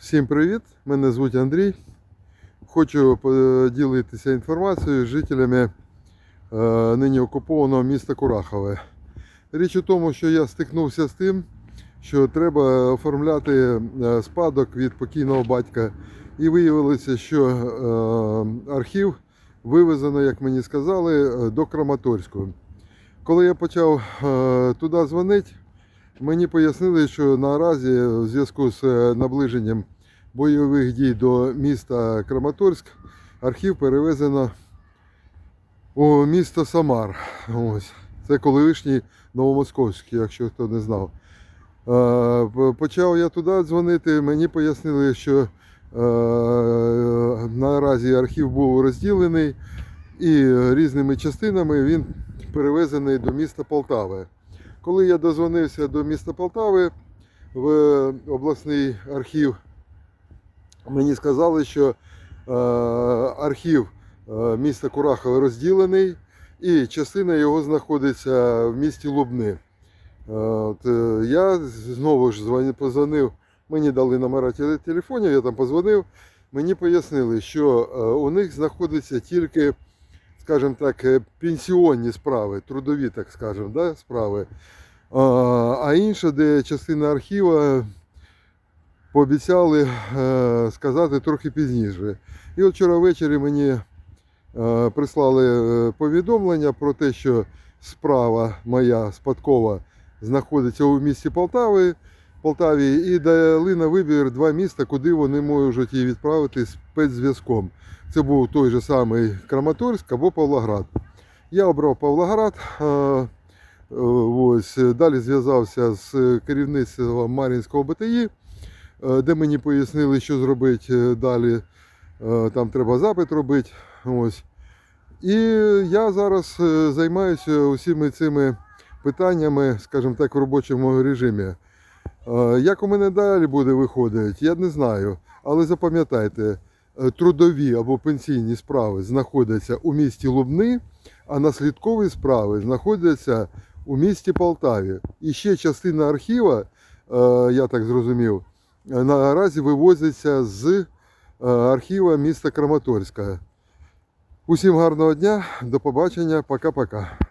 Всім привіт! Мене звуть Андрій. Хочу поділитися інформацією з жителями е, нині окупованого міста Курахове. Річ у тому, що я стикнувся з тим, що треба оформляти е, спадок від покійного батька. І виявилося, що е, архів вивезено, як мені сказали, до Краматорську. Коли я почав туди дзвонити, Мені пояснили, що наразі в зв'язку з е, наближенням бойових дій до міста Краматорськ архів перевезено у місто Самар. Ось. Це колишній Новомосковський, якщо хто не знав. Е, Почав я туди дзвонити, мені пояснили, що е, наразі архів був розділений і різними частинами він перевезений до міста Полтави. Коли я дозвонився до міста Полтави в обласний архів, мені сказали, що е, архів е, міста Курахове розділений, і частина його знаходиться в місті Лубни. Е, От, е, я знову ж позвонив, мені дали номера телефонів, я там позвонив. Мені пояснили, що е, у них знаходиться тільки, скажімо так, е, пенсіонні справи, трудові, так скажемо, да, справи. А, інша, де частина архіва пообіцяли е, сказати трохи пізніше. І от вчора ввечері мені е, прислали повідомлення про те, що справа моя спадкова знаходиться у місті Полтави, Полтаві, і дали на вибір два міста, куди вони можуть її відправити спецзв'язком. Це був той же самий Краматорськ або Павлоград. Я обрав Павлоград. е, е, Ось, далі зв'язався з керівництвом Мар'їнського БТІ, е, де мені пояснили, що зробити далі. Там треба запит робити. Ось. І я зараз займаюся усіми цими питаннями, скажімо так, в робочому режимі. Як у мене далі буде виходити, я не знаю. Але запам'ятайте, трудові або пенсійні справи знаходяться у місті Лубни, а наслідкові справи знаходяться у місті Полтаві. І ще частина архіва, е, я так зрозумів, е, наразі вивозиться з е, архіва міста Краматорська. Усім гарного дня, до побачення, пока-пока.